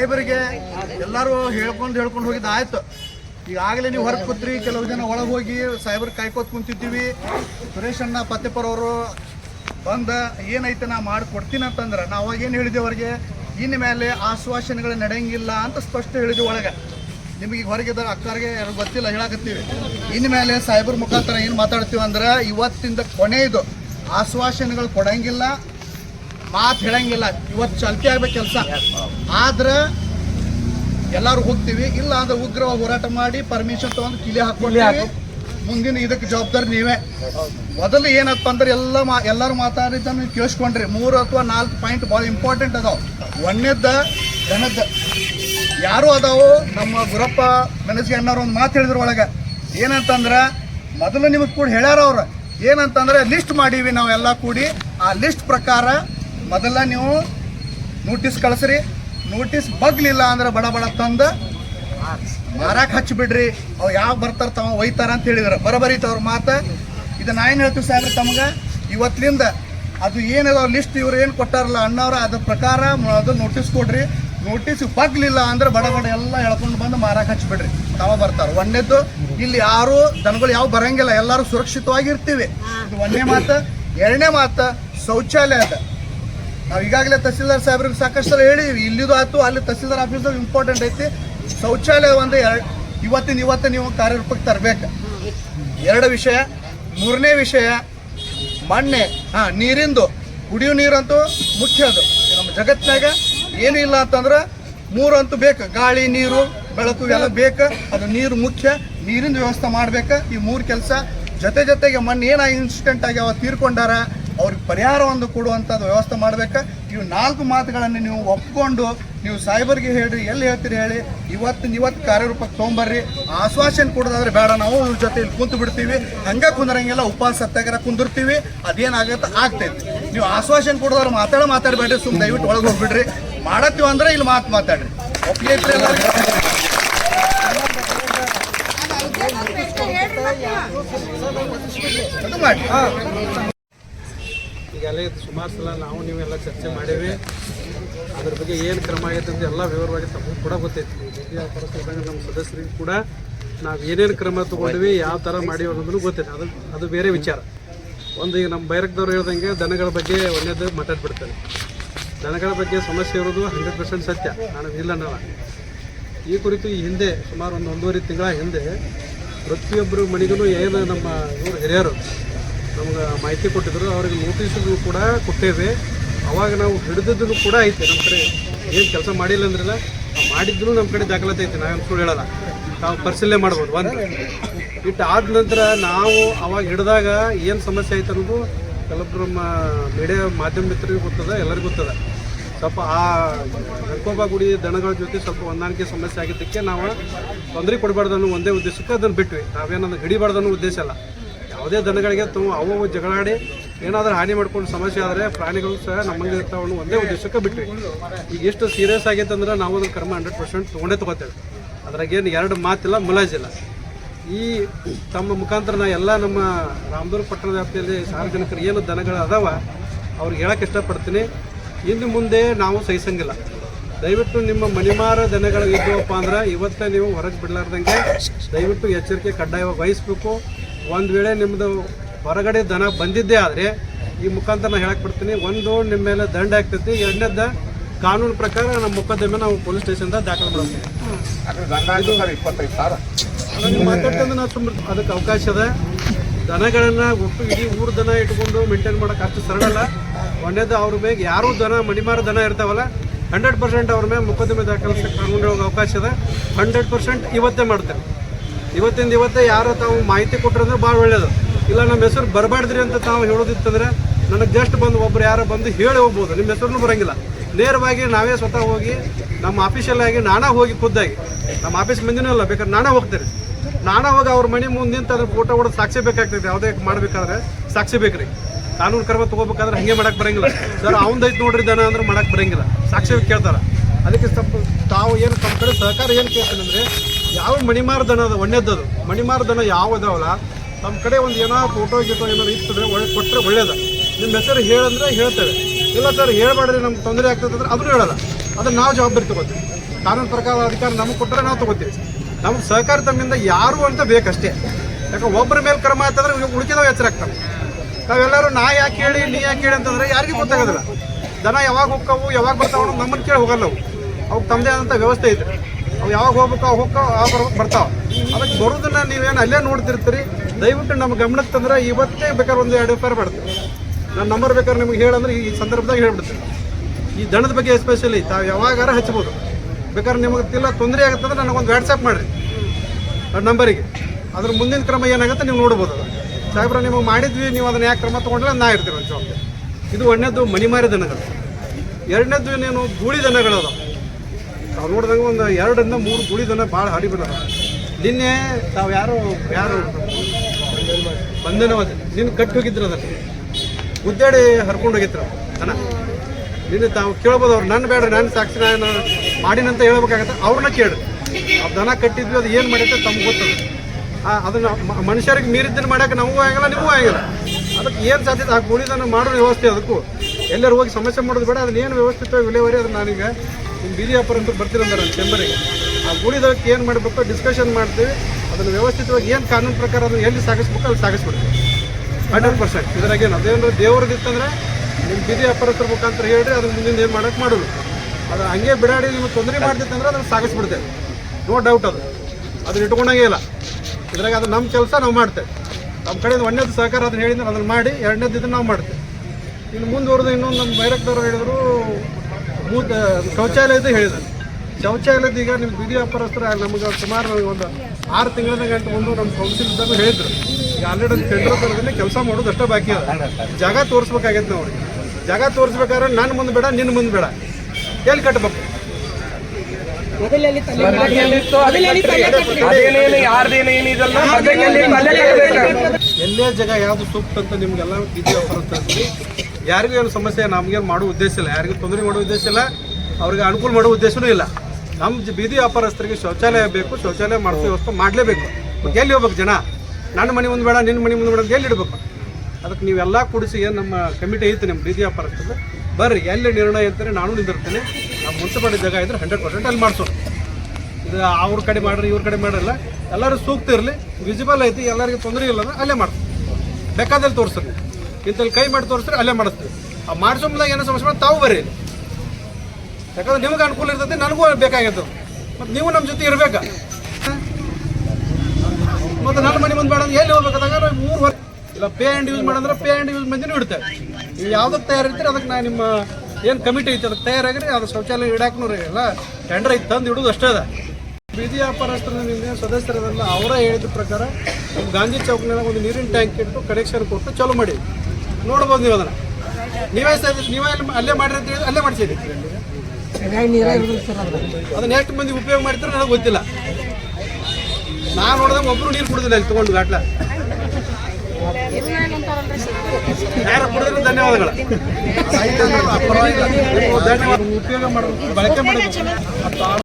ಸಾಹೇಬರಿಗೆ ಎಲ್ಲರೂ ಹೇಳ್ಕೊಂಡು ಹೇಳ್ಕೊಂಡು ಹೋಗಿದ್ದು ಆಯ್ತು. ಈಗಾಗಲೇ ನೀವು ಹೊರಗೆ ಕೂತ್ರಿ, ಕೆಲವು ಜನ ಒಳಗೆ ಹೋಗಿ ಸಾಹೇಬ್ರಿಗೆ ಕಾಯ್ಕೋತ್ ಕುಂತಿದ್ದೀವಿ. ಸುರೇಶ್ ಅಣ್ಣ ಪತ್ತೆಪರ್ ಅವರು ಬಂದ, ಏನೈತೆ ನಾ ಮಾಡಿ ಕೊಡ್ತೀನಿ ಅಂತಂದ್ರೆ, ನಾವು ಅವಾಗ ಏನು ಹೇಳಿದ್ದೇವೆ ಅವ್ರಿಗೆ ಇನ್ನು ಮೇಲೆ ಆಶ್ವಾಸನೆಗಳು ನಡೆಯಂಗಿಲ್ಲ ಅಂತ ಸ್ಪಷ್ಟ ಹೇಳಿದ್ವಿ ಒಳಗೆ. ನಿಮಗೆ ಹೊರಗೆ ಅಕ್ಕರಿಗೆ ಯಾರು ಗೊತ್ತಿಲ್ಲ, ಹೇಳಕತ್ತೀವಿ. ಇನ್ನು ಮೇಲೆ ಸಾಹೇಬ್ರ ಮುಖಾಂತರ ಏನು ಮಾತಾಡ್ತೀವಿ ಅಂದ್ರೆ, ಇವತ್ತಿಂದ ಕೊನೆಯದು. ಆಶ್ವಾಸನೆಗಳು ಕೊಡಂಗಿಲ್ಲ ಮಾತು ಹೇಳಂಗಿಲ್ಲ. ಇವತ್ತು ಚಾಲ್ತಿ ಆಗ್ಬೇಕು ಕೆಲಸ. ಆದ್ರೆ ಎಲ್ಲರೂ ಹೋಗ್ತೀವಿ. ಇಲ್ಲ ಅಂದ್ರೆ ಉಗ್ರ ಹೋರಾಟ ಮಾಡಿ ಪರ್ಮಿಷನ್ ತಗೊಂಡು ಕಿಲಿ ಹಾಕೊಂಡು ಮುಂದಿನ ಇದಕ್ಕೆ ಜವಾಬ್ದಾರಿ ನೀವೇ. ಮೊದಲು ಏನಪ್ಪ ಅಂದ್ರೆ ಎಲ್ಲ ಮಾ ಎಲ್ಲರೂ ಮಾತಾಡಿದ್ದನ್ನು ನೀವು ಕೇಳಿಸ್ಕೊಂಡ್ರಿ. ಮೂರು ಅಥವಾ ನಾಲ್ಕು ಪಾಯಿಂಟ್ ಭಾಳ ಇಂಪಾರ್ಟೆಂಟ್ ಅದಾವ. ಒಂದೇದ್ದ ದನದ ಯಾರು ಅದಾವು ನಮ್ಮ ಗುರಪ್ಪ ಮೆಣಸಿಗೆ ಅಣ್ಣವ್ರು ಒಂದು ಮಾತು ಹೇಳಿದ್ರು ಒಳಗೆ. ಏನಂತಂದ್ರೆ ಮೊದಲು ನಿಮಗೆ ಕೂಡ ಹೇಳ್ಯಾರ ಅವ್ರು. ಏನಂತಂದ್ರೆ ಲಿಸ್ಟ್ ಮಾಡೀವಿ ನಾವೆಲ್ಲ ಕೂಡಿ. ಆ ಲಿಸ್ಟ್ ಪ್ರಕಾರ ಮೊದಲ ನೀವು ನೋಟಿಸ್ ಕಳಿಸ್ರಿ. ನೋಟಿಸ್ ಬಗ್ಲಿಲ್ಲ ಅಂದ್ರೆ ಬಡ ಬಡ ತಂದು ಮಾರಾಕ್ ಹಚ್ಚಿಬಿಡ್ರಿ ಅವ್ ಯಾವ ಬರ್ತಾರ ತಾವ ಒಯ್ತಾರ ಅಂತ ಹೇಳಿದ್ರು. ಬರಬರಿ ಅವ್ರ ಮಾತು. ಇದು ನಾ ಏನು ಹೇಳ್ತೀವಿ ಸಾಹೇಬ್ರೆ ತಮಗೆ ಇವತ್ತಿನಿಂದ ಅದು ಏನದ ಲಿಸ್ಟ್ ಇವ್ರು ಏನು ಕೊಟ್ಟಾರಲ್ಲ ಅಣ್ಣವ್ರ ಅದ್ರ ಪ್ರಕಾರ ಅದು ನೋಟಿಸ್ ಕೊಡ್ರಿ. ನೋಟಿಸ್ ಬಗ್ಲಿಲ್ಲ ಅಂದ್ರೆ ಬಡ ಬಡ ಎಲ್ಲ ಎಳ್ಕೊಂಡು ಬಂದು ಮಾರಾಕ್ ಹಚ್ಚಿಬಿಡ್ರಿ ತಾವ ಬರ್ತಾರ. ಒಂದೇದ್ದು, ಇಲ್ಲಿ ಯಾರು ದನಗಳು ಯಾವ ಬರಂಗಿಲ್ಲ. ಎಲ್ಲರೂ ಸುರಕ್ಷಿತವಾಗಿ ಇರ್ತೀವಿ ಇದು ಒಂದನೇ ಮಾತು. ಎರಡನೇ ಮಾತು ಶೌಚಾಲಯ ಅದ ನಾವು ಈಗಾಗಲೇ ತಹಸೀಲ್ದಾರ್ ಸಾಹೇಬ್ರಿಗೆ ಸಾಕಷ್ಟು ಸಲ ಹೇಳಿದೀವಿ, ಇಲ್ಲಿದು ಆಯ್ತು, ಅಲ್ಲಿ ತಹಸೀಲ್ದಾರ್ ಆಫೀಸಲ್ಲಿ ಇಂಪಾರ್ಟೆಂಟ್ ಐತಿ. ಶೌಚಾಲಯ ಒಂದು ಇವತ್ತಿನ ಇವತ್ತು ನೀವು ಕಾರ್ಯರೂಪಕ್ಕೆ ತರಬೇಕು. ಎರಡು ವಿಷಯ, ಮೂರನೇ ವಿಷಯ, ಮಣ್ಣೆ, ಹಾಂ, ನೀರಿಂದು. ಕುಡಿಯೋ ನೀರಂತೂ ಮುಖ್ಯ ಅದು. ನಮ್ಮ ಜಗತ್ತಿನಾಗ ಏನು ಇಲ್ಲ ಅಂತಂದ್ರೆ ಮೂರಂತೂ ಬೇಕು. ಗಾಳಿ, ನೀರು, ಬೆಳಕು ಎಲ್ಲ ಬೇಕು. ಅದು ನೀರು ಮುಖ್ಯ. ನೀರಿನ ವ್ಯವಸ್ಥೆ ಮಾಡ್ಬೇಕು. ಈ ಮೂರು ಕೆಲಸ ಜೊತೆ ಜೊತೆಗೆ ಮಣ್ಣು ಏನ ಇನ್ಸಿಡೆಂಟ್ ಆಗ್ಯಾವ ತೀರ್ಕೊಂಡಾರ ಅವ್ರಿಗೆ ಪರಿಹಾರವನ್ನು ಕೊಡುವಂಥದ್ದು ವ್ಯವಸ್ಥೆ ಮಾಡ್ಬೇಕು? ಇವು ನಾಲ್ಕು ಮಾತುಗಳನ್ನು ನೀವು ಒಪ್ಕೊಂಡು ನೀವು ಸೈಬರ್ಗೆ ಹೇಳ್ರಿ, ಎಲ್ಲಿ ಹೇಳ್ತೀರಿ ಹೇಳಿ? ಇವತ್ತು ಇವತ್ತು ಕಾರ್ಯರೂಪಕ್ಕೆ ತೊಗೊಂಬರ್ರಿ. ಆಶ್ವಾಸನೆ ಕೊಡೋದಾದ್ರೆ ಬೇಡ, ನಾವು ಇವ್ರ ಜೊತೆ ಇಲ್ಲಿ ಕುಂತು ಬಿಡ್ತೀವಿ. ಹಂಗೆ ಕುಂದ್ರಂಗೆಲ್ಲ ಉಪವಾಸ ಸತ್ಯಾಗ್ರಹ ಕುಂದಿರ್ತೀವಿ. ಅದೇನಾಗತ್ತೆ, ಆಗ್ತೈತಿ. ನೀವು ಆಶ್ವಾಸನೆ ಕೊಡೋದಾದ್ರೆ ಮಾತಾಡ, ಮಾತಾಡಬೇಡ್ರಿ ಸುಮ್ಮನೆ ದಯವಿಟ್ಟು ಒಳಗೆ ಹೋಗ್ಬಿಡ್ರಿ. ಮಾಡತ್ತೀವಿ ಅಂದರೆ ಇಲ್ಲಿ ಮಾತು ಮಾತಾಡ್ರಿ. ಒಪ್ಪಿಗೆ ಮಾಡಿ ಹಾಂ ಈಗಲೇ ಸುಮಾರು ಸಲ ನಾವು ನೀವೆಲ್ಲ ಚರ್ಚೆ ಮಾಡೀವಿ ಅದ್ರ ಬಗ್ಗೆ ಏನು ಕ್ರಮ ಆಗೈತೆ ಅಂತ ಎಲ್ಲ ವಿವರವಾಗಿ ತಮಗೆ ಕೂಡ ಗೊತ್ತೈತಿ. ನಮ್ಮ ಸದಸ್ಯರಿಗೆ ಕೂಡ ನಾವು ಏನೇನು ಕ್ರಮ ತೊಗೊಂಡ್ವಿ, ಯಾವ ಥರ ಮಾಡೀವಿ ಅನ್ನೋದನ್ನು ಗೊತ್ತೈತೆ. ಅದು ಅದು ಬೇರೆ ವಿಚಾರ. ಒಂದು ಈಗ ನಮ್ಮ ಬೈರಕ್ದವ್ರು ಹೇಳ್ದಂಗೆ ದನಗಳ ಬಗ್ಗೆ ಒಂದೇದು ಮಾತಾಡ್ಬಿಡ್ತಾರೆ ದನಗಳ ಬಗ್ಗೆ ಸಮಸ್ಯೆ ಇರೋದು ಹಂಡ್ರೆಡ್ ಪರ್ಸೆಂಟ್ ಸತ್ಯ. ನಾನು ಇಲ್ಲ ಅನ್ನಲ್ಲ ಈ ಕುರಿತು ಈ ಹಿಂದೆ ಸುಮಾರು ಒಂದು ಒಂದೂವರೆ ತಿಂಗಳ ಹಿಂದೆ ಪ್ರತಿಯೊಬ್ಬರು ಮನೆಗೂ ಏನು ನಮ್ಮ ಇವರು ಹಿರಿಯರು ನಮ್ಗೆ ಮಾಹಿತಿ ಕೊಟ್ಟಿದ್ರು, ಅವ್ರಿಗೆ ನೋಟಿಸ್ಗಳು ಕೂಡ ಕೊಟ್ಟೇವೆ ಅವಾಗ ನಾವು ಹಿಡಿದಿದ್ದನ್ನು ಕೂಡ ಐತೆ ನಮ್ಮ ಕಡೆ. ಏನು ಕೆಲಸ ಮಾಡಿಲ್ಲ ಅಂದ್ರಲ್ಲ ಮಾಡಿದ್ರು ನಮ್ಮ ಕಡೆ ದಾಖಲಾತಿ ಐತೆ ನಾವು ಸುಳ್ಳು ಹೇಳಲ್ಲ. ನಾವು ಪರಿಶೀಲನೆ ಮಾಡ್ಬೋದು, ಒಂದು. ಇಟ್ಟು ಆದ ನಂತರ ನಾವು ಅವಾಗ ಹಿಡಿದಾಗ ಏನು ಸಮಸ್ಯೆ ಐತೆ ಅನ್ನೋದು ಕೆಲವೊಬ್ರು ನಮ್ಮ ಮೀಡಿಯಾ ಮಾಧ್ಯಮ ಮಿತ್ರರಿಗೆ ಗೊತ್ತದ, ಎಲ್ಲರಿಗೂ ಗೊತ್ತದ. ಸ್ವಲ್ಪ ಆ ನಕೋಬಾ ಗುಡಿ ದನಗಳ ಜೊತೆ ಸ್ವಲ್ಪ ಹೊಂದಾಣಿಕೆ ಸಮಸ್ಯೆ ಆಗಿದ್ದಕ್ಕೆ ನಾವು ತೊಂದರೆ ಕೊಡಬಾರ್ದು ಅನ್ನೋ ಒಂದೇ ಉದ್ದೇಶಕ್ಕೆ ಅದನ್ನು ಬಿಟ್ವಿ. ನಾವೇನನ್ನು ಹಿಡಿಬಾರ್ದು ಅನ್ನೋ ಉದ್ದೇಶ ಅಲ್ಲ. ಯಾವುದೇ ದನಗಳಿಗೆ ತುಂಬ ಅವು ಜಗಳಾಡಿ ಏನಾದರೂ ಹಾನಿ ಮಾಡ್ಕೊಂಡು ಸಮಸ್ಯೆ ಆದರೆ ಪ್ರಾಣಿಗಳು ಸಹ ನಮ್ಮಲ್ಲಿ ಇರ್ತಾವೆ ಒಂದೇ ಉದ್ದೇಶಕ್ಕೆ ಬಿಟ್ವಿ. ಈಗ ಎಷ್ಟು ಸೀರಿಯಸ್ ಆಗೈತೆ ಅಂದ್ರೆ ನಾವು ಒಂದು ಕ್ರಮ ಹಂಡ್ರೆಡ್ ಪರ್ಸೆಂಟ್ ತೊಗೊಂಡೇ ತೊಗೋತೇವೆ. ಅದ್ರಾಗೇನು ಎರಡು ಮಾತಿಲ್ಲ, ಮುಲಾಜಿಲ್ಲ. ಈ ತಮ್ಮ ಮುಖಾಂತರ ನಾ ಎಲ್ಲ ನಮ್ಮ ರಾಮದುರ್ಗ ಪಟ್ಟಣ ವ್ಯಾಪ್ತಿಯಲ್ಲಿ ಸಾರ್ವಜನಿಕರು ಏನು ದನಗಳು ಅದಾವ ಅವ್ರಿಗೆ ಹೇಳಕ್ಕೆ ಇಷ್ಟಪಡ್ತೀನಿ. ಇನ್ನು ಮುಂದೆ ನಾವು ಸಹಿಸಂಗಿಲ್ಲ. ದಯವಿಟ್ಟು ನಿಮ್ಮ ಮನಿಮಾರ ದನಗಳು ಇದ್ದವಪ್ಪ ಅಂದ್ರೆ ಇವತ್ತೇ ನೀವು ಹೊರಗೆ ಬಿಡಲಾರ್ದಂಗೆ ದಯವಿಟ್ಟು ಎಚ್ಚರಿಕೆ, ಕಡ್ಡಾಯವಾಗಿ ವಹಿಸ್ಬೇಕು. ಒಂದು ವೇಳೆ ನಿಮ್ಮದು ಹೊರಗಡೆ ದನ ಬಂದಿದ್ದೇ ಆದರೆ ಈ ಮುಖಾಂತರ ನಾನು ಹೇಳಕ್ಕೆ ಬಿಡ್ತೀನಿ. ಒಂದು ನಿಮ್ಮ ಮೇಲೆ ದಂಡ ಆಗ್ತೈತಿ. ಎರಡನೇದ ಕಾನೂನು ಪ್ರಕಾರ ನಮ್ಮ ಮೊಕದ್ದಮೆ ನಾವು ಪೊಲೀಸ್ ಸ್ಟೇಷನ್ದಾಗ ದಾಖಲು ಮಾಡ್ತೀವಿ. ಮಾತಾಡ್ತಂದ್ರೆ ನಾವು ತುಂಬ ಅದಕ್ಕೆ ಅವಕಾಶ ಅದ ದನಗಳನ್ನು ಒಟ್ಟು ಇಡೀ ಊರು ದನ ಇಟ್ಕೊಂಡು ಮೇಂಟೈನ್ ಮಾಡೋಕೆ ಅಷ್ಟು ಸರಳ ಅಲ್ಲ. ಒಂದೇದು ಅವ್ರ ಮೇಲೆ ಯಾರು ದನ ಮಡಿಮಾರ ದನ ಇರ್ತಾವಲ್ಲ ಹಂಡ್ರೆಡ್ ಪರ್ಸೆಂಟ್ ಅವ್ರ ಮೇಲೆ ಮೊಕದ್ದಮೆ ದಾಖಲಿಸಕ್ಕೆ ಕಾನೂನು ಅವಕಾಶ ಅದ ಹಂಡ್ರೆಡ್ ಪರ್ಸೆಂಟ್ ಇವತ್ತೇ ಮಾಡ್ತೇವೆ ಇವತ್ತಿಂದ ಇವತ್ತೇ ಯಾರು ತಾವು ಮಾಹಿತಿ ಕೊಟ್ಟರಂದ್ರೆ ಭಾಳ ಒಳ್ಳೆಯದು ಇಲ್ಲ, ನಮ್ಮ ಹೆಸರು ಬರಬಾರ್ದ್ರಿ ಅಂತ ತಾವು ಹೇಳೋದಿತ್ತಂದ್ರೆ ನನಗೆ ಜಸ್ಟ್ ಬಂದು ಒಬ್ರು ಯಾರೋ ಬಂದು ಹೇಳಿ ಹೋಗ್ಬೋದು. ನಿಮ್ಮ ಹೆಸರು ಬರಂಗಿಲ್ಲ. ನೇರವಾಗಿ ನಾವೇ ಸ್ವತಃ ಹೋಗಿ ನಮ್ಮ ಆಫೀಸಲ್ಲಾಗಿ ನಾನಾ ಹೋಗಿ ಖುದ್ದಾಗಿ. ನಮ್ಮ ಆಫೀಸ್ ಮಂದಿನೂ ಅಲ್ಲ, ಬೇಕಾದ್ರೆ ನಾನಾ ಹೋಗ್ತೀರಿ ನಾನಾ ಹೋಗಿ ಅವ್ರ ಮನೆ ಮುಂದೆ ನಿಂತು ಅದ್ರ ಫೋಟೋ ಹೊಡೆದು ಸಾಕ್ಷಿ ಬೇಕಾಗ್ತೈತೆ. ಯಾವುದೇ ಮಾಡಬೇಕಾದ್ರೆ ಸಾಕ್ಷಿ ಬೇಕ್ರಿ. ಕಾನೂನು ಕ್ರಮ ತಗೋಬೇಕಾದ್ರೆ ಹಂಗೆ ಮಾಡಕ್ಕೆ ಬರಂಗಿಲ್ಲ. ಸರ್ ಅವ್ನದೈತೆ ನೋಡ್ರಿ ದನ ಅಂದ್ರೆ ಮಾಡಕ್ಕೆ ಬರೋಂಗಿಲ್ಲ. ಸಾಕ್ಷಿ ಕೇಳ್ತಾರೆ. ಅದಕ್ಕೆ ಸ್ವಲ್ಪ ತಾವು ಏನು ತಮ್ಮ ಸಹಕಾರ ಏನು ಕೇಳ್ತೀನಿ ಅಂದರೆ ಯಾವ ಮಣಿಮಾರ್ದನ ದನ ಅದ? ಒಣ್ಣೆದ್ದದು ಮಣಿಮಾರ ದನ ಯಾವ ನಮ್ಮ ಕಡೆ ಒಂದು ಏನೋ ಫೋಟೋ ಗೀಟೋ ಏನಾದ್ರು ಇತ್ತಂದ್ರೆ ಒಳ್ಳೆ ಕೊಟ್ಟರೆ ಒಳ್ಳೇದು. ನಿಮ್ಮ ಹೆಸರು ಹೇಳಂದ್ರೆ ಹೇಳ್ತೇವೆ. ಇಲ್ಲ ಸರ್, ಹೇಳಬೇಡ್ರಿ, ನಮ್ಗೆ ತೊಂದರೆ ಆಗ್ತದೆ ಅಂದ್ರೆ ಅದನ್ನು ಹೇಳಲ್ಲ. ಅದನ್ನ ನಾವು ಜವಾಬ್ದಾರಿ ತಗೋತೀವಿ. ಕಾನೂನು ಪ್ರಕಾರ ಅಧಿಕಾರ ನಮಗೆ ಕೊಟ್ಟರೆ ನಾವು ತಗೋತೀವಿ. ನಮ್ಗೆ ಸಹಕಾರ ತಮ್ಮಿಂದ ಯಾರು ಅಂತ ಬೇಕಷ್ಟೇ. ಯಾಕೆ ಒಬ್ಬರ ಮೇಲೆ ಕ್ರಮ ಆಯ್ತಂದ್ರೆ ಉಳಿಕೆದವ ಎಚ್ಚರ ನಾವೆಲ್ಲರೂ ನಾ ಯಾಕೆ ಹೇಳಿ, ನೀ ಯಾಕೆ ಹೇಳಿ ಅಂತಂದ್ರೆ ಯಾರಿಗೂ ಗೊತ್ತಾಗೋದಿಲ್ಲ. ದನ ಯಾವಾಗ ಹೋಗ್ತಾವು ಯಾವಾಗ ಬರ್ತಾವೆ ನಮ್ಮನ್ನು ಕೇಳಿ ಹೋಗಲ್ಲ ಅವು. ಅವ್ಕೆ ತಮ್ಮದೇ ಆದಂಥ ವ್ಯವಸ್ಥೆ ಐತೆ. ಅವು ಯಾವಾಗ ಹೋಗ್ಬೇಕು, ಅವು ಹೋಗ್ತಾವ ಆ ಬರ್ಬೇಕು ಬರ್ತಾವ. ಅದಕ್ಕೆ ಬರೋದನ್ನ ನೀವೇನು ಅಲ್ಲೇ ನೋಡ್ತಿರ್ತೀರಿ. ದಯವಿಟ್ಟು ನಮ್ಮ ಗಮನಕ್ಕೆ ತಂದ್ರೆ ಇವತ್ತೇ ಬೇಕಾದ್ರೆ ಒಂದು ಎರಡು ರೂಪಾಯಿ ಬರ್ತೀವಿ ನನ್ನ ನಂಬರ್ ಬೇಕಾದ್ರೆ ನಿಮ್ಗೆ ಹೇಳಂದ್ರೆ ಈ ಸಂದರ್ಭದಾಗ ಹೇಳ್ಬಿಡ್ತೀನಿ. ಈ ದಣದ ಬಗ್ಗೆ ಎಸ್ಪೆಷಲಿ ತಾವು ಯಾವಾಗಾರ ಹಚ್ಬೋದು. ಬೇಕಾದ್ರೆ ನಿಮಗೆ ತಿಲ್ಲ, ತೊಂದರೆ ಆಗುತ್ತಂದ್ರೆ ನನಗೊಂದು ವಾಟ್ಸಪ್ ಮಾಡಿರಿ. ನನ್ನ ನಂಬರಿಗೆ ಅದ್ರ ಮುಂದಿನ ಕ್ರಮ ಏನಾಗುತ್ತೆ ನೀವು ನೋಡ್ಬೋದು ಅದು. ಸಾಹೇಬ್ರ, ನಿಮಗೆ ಮಾಡಿದ್ವಿ, ನೀವು ಅದನ್ನ ಯಾಕೆ ಕ್ರಮ ತೊಗೊಂಡ್ರೆ ನಾ ಇರ್ತೀವಿ ಜವಾಬ್ದಾರಿ. ಇದು ಒಂದನೇದು ಮಣಿಮಾರಿ ದನಗಳು. ಎರಡನೇದು ನೀನು ಗೂಳಿ ದನಗಳದ ನೋಡಿದಂಗೆ ಒಂದು ಎರಡರಿಂದ ಮೂರು ಗೂಳಿ ದನ ಭಾಳ ಹಾಡಿ ಬಂದದ ನಿನ್ನೆ ತಾವು ಯಾರು ಯಾರು ಬಂಧನವಾದ. ನಿನ್ನ ಕಟ್ಟಿ ಹೋಗಿದ್ರು ಅದಕ್ಕೆ. ಗುದ್ದಾಡಿ ಹರ್ಕೊಂಡು ಹೋಗಿದ್ರು ದನ ನಿನ್ನೆ ತಾವು ಕೇಳ್ಬೋದು ಅವ್ರು ನನ್ನ ಬೇಡ ನನ್ನ ಸಾಕ್ಷಿ, ನಾನು ಮಾಡಿನಂತ ಹೇಳ್ಬೇಕಾಗತ್ತೆ ಅವ್ರನ್ನ ಕೇಳ್ರಿ ಆ ದನ ಕಟ್ಟಿದ್ವಿ, ಅದು ಏನು ಮಾಡಿದ್ದೆ ತಮ್ಗೆ ಗೊತ್ತದ. ಅದನ್ನು ಮನುಷ್ಯರಿಗೆ ಮೀರಿದ್ದನ್ನು ಮಾಡೋಕೆ ನಮಗೂ ಆಗಿಲ್ಲ ನಿಮಗೂ ಆಗಿಲ್ಲ. ಅದಕ್ಕೆ ಏನು ಸಾಧ್ಯತೆ? ಆ ಗುಳಿದನ್ನು ಮಾಡೋ ವ್ಯವಸ್ಥೆ ಅದಕ್ಕೂ. ಎಲ್ಲರೂ ಹೋಗಿ ಸಮಸ್ಯೆ ಮಾಡೋದು ಬೇಡ, ಅದನ್ನ ಏನು ವ್ಯವಸ್ಥಿತ ವಿಲೇವರಿ ಅದನ್ನು ನಾನೀಗ ನಿಮ್ಮ ಬೀದಿ ವ್ಯಾಪಾರ ಬರ್ತಿರಂದ್ರೆ ನನ್ನ ಚೆಂಬರಿಗೆ ಆ ಗುಡಿದಕ್ಕೆ ಏನು ಮಾಡಬೇಕು ಡಿಸ್ಕಷನ್ ಮಾಡ್ತೀವಿ. ಅದನ್ನು ವ್ಯವಸ್ಥಿತವಾಗಿ ಏನು ಕಾನೂನು ಪ್ರಕಾರ ಅದನ್ನು ಎಲ್ಲಿ ಸಾಗಿಸ್ಬೇಕು, ಅಲ್ಲಿ ಸಾಗಿಸ್ಬಿಡ್ತೀವಿ. ಹಂಡ್ರೆಡ್ ಪರ್ಸೆಂಟ್ ಇದ್ರಾಗೇನು ಅದೇನು ದೇವ್ರದಿತ್ತಂದ್ರೆ ನಿಮ್ಮ ಬೀದಿ ವ್ಯಾಪಾರಸ್ಥರ ಮುಖಾಂತರ ಹೇಳ್ರಿ ಅದನ್ನು ಮುಂದಿನ ಏನು ಮಾಡೋಕ್ಕೆ ಮಾಡೋದು. ಅದು ಹಂಗೆ ಬಿಡಾಡಿ ನಿಮಗೆ ತೊಂದರೆ ಮಾಡ್ತಿತ್ತಂದ್ರೆ ಅದನ್ನು ಸಾಗಿಸ್ಬಿಡ್ತೇವೆ. ನೋ ಡೌಟ್ ಅದು. ಅದನ್ನ ಇಟ್ಕೊಂಡಂಗೆ ಇಲ್ಲ. ಇದ್ರಾಗ ಅದು ನಮ್ಮ ಕೆಲಸ, ನಾವು ಮಾಡ್ತೇವೆ. ನಮ್ಮ ಕಡೆಯಿಂದ ಒಂದೇದು ಸಹಕಾರ ಅದನ್ನ ಹೇಳಿದ್ರೆ ಅದನ್ನು ಮಾಡಿ ಎರಡನೇದು ಇದನ್ನು ನಾವು ಮಾಡ್ತೇವೆ. ಇನ್ನು ಮುಂದುವರೆದು ಇನ್ನೊಂದು ನಮ್ಮ ಬೈರಕ್ದವ್ರು ಹೇಳಿದ್ರು ಮೂತ ಶೌಚಾಲಯದ ಹೇಳಿದ್ರು. ಶೌಚಾಲಯದ ಈಗ ನಿಮ್ಮ ಬಿಡಿ ವ್ಯಾಪಾರಸ್ಥರು ನಮಗೆ ಸುಮಾರು ಒಂದು ಆರು ತಿಂಗಳ ಗಂಟೆ ಮುಂದೆ ನಮ್ಮ ಕೌನ್ಸಿಲ್ ಇದ್ದಾಗ ಹೇಳಿದ್ರು. ಈಗ ಆಲ್ರೆಡಿ ಒಂದು ಟೆಂಡರ್ ಬರೋದ್ರಲ್ಲಿ ಕೆಲಸ ಮಾಡೋದು ಅಷ್ಟೇ ಬಾಕಿ ಅದ. ಜಾಗ ತೋರಿಸ್ಬೇಕಾಗೈತೆ ನಾವು ಜಾಗ ತೋರಿಸ್ಬೇಕಾದ್ರೆ ನನ್ನ ಮುಂದೆ ಬೇಡ ನಿನ್ನ ಮುಂದೆ ಬೇಡ. ಎಲ್ಲಿ ಕಟ್ಟಬೇಕು ಅದೇನೇನು ಎಲ್ಲೇ ಜಾಗ ಯಾವುದು ಸೂಕ್ತ ಅಂತ ನಿಮಗೆಲ್ಲ ಬೀದಿ ವ್ಯಾಪಾರಸ್ಥರಿಗೆ ಯಾರಿಗೂ ಏನು ಸಮಸ್ಯೆ, ನಮಗೇನು ಮಾಡೋ ಉದ್ದೇಶ ಇಲ್ಲ. ಯಾರಿಗೂ ತೊಂದರೆ ಮಾಡೋ ಉದ್ದೇಶ ಇಲ್ಲ. ಅವ್ರಿಗೆ ಅನುಕೂಲ ಮಾಡೋ ಉದ್ದೇಶವೂ ಇಲ್ಲ. ನಮ್ಮ ಬೀದಿ ವ್ಯಾಪಾರಸ್ಥರಿಗೆ ಶೌಚಾಲಯ ಬೇಕು, ಶೌಚಾಲಯ ಮಾಡಿಸೋ ವ್ಯವಸ್ಥೆ ಮಾಡಲೇಬೇಕು. ಎಲ್ಲಿ ಹೋಗ್ಬೇಕು ಜನ? ನನ್ನ ಮನೆ ಮುಂದೆ ಬೇಡ ನಿನ್ನ ಮನೆ ಮುಂದೆ ಬೇಡ ಎಲ್ಲಿ ಇಡಬೇಕು? ಅದಕ್ಕೆ ನೀವೆಲ್ಲ ಕೂಡಿಸಿ ಏನು ನಮ್ಮ ಕಮಿಟಿ ಐತೆ ನಮ್ಮ ಬೀದಿ ವ್ಯಾಪಾರಸ್ಥರು ಬರ್ರಿ, ಎಲ್ಲಿ ನಿರ್ಣಯ ಅಂತಾರೆ ನಾನು ನಿಂದಿರ್ತೀನಿ. ನಮ್ಮ ಮುನ್ಸಿಪಾಲಿಟಿ ಜಾಗ ಇದ್ರೆ ಹಂಡ್ರೆಡ್ ಪರ್ಸೆಂಟ್ ಅಲ್ಲಿ ಮಾಡಿಸೋಣ ಇದು ಅವ್ರ ಕಡೆ ಮಾಡ್ರಿ, ಇವ್ರ ಕಡೆ ಮಾಡಿರಲ್ಲ. ಎಲ್ಲರೂ ಸೂಕ್ತ ಇರಲಿ ವಿಸಿಬಲ್ ಐತಿ, ಎಲ್ಲರಿಗೂ ತೊಂದರೆ ಇಲ್ಲ ಅಂದ್ರೆ ಅಲ್ಲೇ ಮಾಡ್ತೀವಿ. ಬೇಕಾದಲ್ಲಿ ತೋರಿಸ್ರಿ ಇಂಥಲ್ಲಿ ಕೈ ಮಾಡಿ ತೋರಿಸ್ರಿ ಅಲ್ಲೇ ಮಾಡಿಸ್ತೀವಿ. ಆ ಮಾಡಿಸೋ ಏನೋ ಸಮಸ್ಯೆ ತಾವು ಬರ್ರಿ. ಯಾಕಂದ್ರೆ ನಿಮ್ಗೆ ಅನುಕೂಲ ಇರ್ತೈತಿ, ನನಗೂ ಬೇಕಾಗಿರ್ತದೆ. ಮತ್ತು ನೀವು ನಮ್ಮ ಜೊತೆ ಇರಬೇಕಾ. ಮತ್ತು ನನ್ನ ಮನೆ ಮುಂದೆ ಅಂದ್ರೆ ಎಲ್ಲಿ ಹೋಗ್ಬೇಕಾದಾಗ ಮೂರು ವರ್ಷ ಇಲ್ಲ ಪೇ ಆ್ಯಂಡ್ ಯೂಸ್ ಮಾಡಂದ್ರೆ ಪೇ ಆ್ಯಂಡ್ ಯೂಸ್ ಮಂದಿನೂ ಇಡ್ತೇವೆ. ನೀವು ಯಾವುದಕ್ಕೆ ತಯಾರಿರ್ತೀರಿ ಅದಕ್ಕೆ ನಾ ನಿಮ್ಮ ಏನು ಕಮಿಟಿ ಐತೆ, ಅದಕ್ಕೆ ತಯಾರಾಗ್ರಿ, ಅದು ಶೌಚಾಲಯ ಇಡಾಕ್ನೂ ರೀ ಎಲ್ಲ ಟೆಂಡರ್ ಐತೆ, ತಂದು ಇಡೋದು ಅಷ್ಟೇ ಅದ. ಬೀದಿ ವ್ಯಾಪಾರಸ್ಥರು ನಿಮಗೆ ಸದಸ್ಯರದಲ್ಲ ಅವರ ಹೇಳಿದ ಪ್ರಕಾರ ಗಾಂಧಿ ಚೌಕ್ನಾಗ ಒಂದು ನೀರಿನ ಟ್ಯಾಂಕ್ ಇಟ್ಟು ಕನೆಕ್ಷನ್ ಕೊಟ್ಟು ಚಾಲು ಮಾಡಿ ನೋಡ್ಬೋದು ನೀವು ಅದನ್ನು. ನೀವೇ ಸರ್ ನೀವೇ ಅಲ್ಲಿ- ಅಲ್ಲೇ ಮಾಡಿರಿ ಅಲ್ಲೇ ಮಾಡಿಸಿರಿ ಅದನ್ನ ಎಷ್ಟು ಮಂದಿ ಉಪಯೋಗ ಮಾಡ್ತಾರೆ ನನಗೆ ಗೊತ್ತಿಲ್ಲ. ನಾನು ನೋಡಿದಾಗ ಒಬ್ಬರು ನೀರು ಕುಡಿದಿಲ್ಲ ಅಲ್ಲಿ ತಗೊಂಡು ಗಾಟ್ಲ ಯಾರು ಕುಡಿದ್ರೆ ಧನ್ಯವಾದಗಳು. ಧನ್ಯವಾದ. ಉಪಯೋಗ ಮಾಡಬೇಕು ಬಳಕೆ ಮಾಡೋದು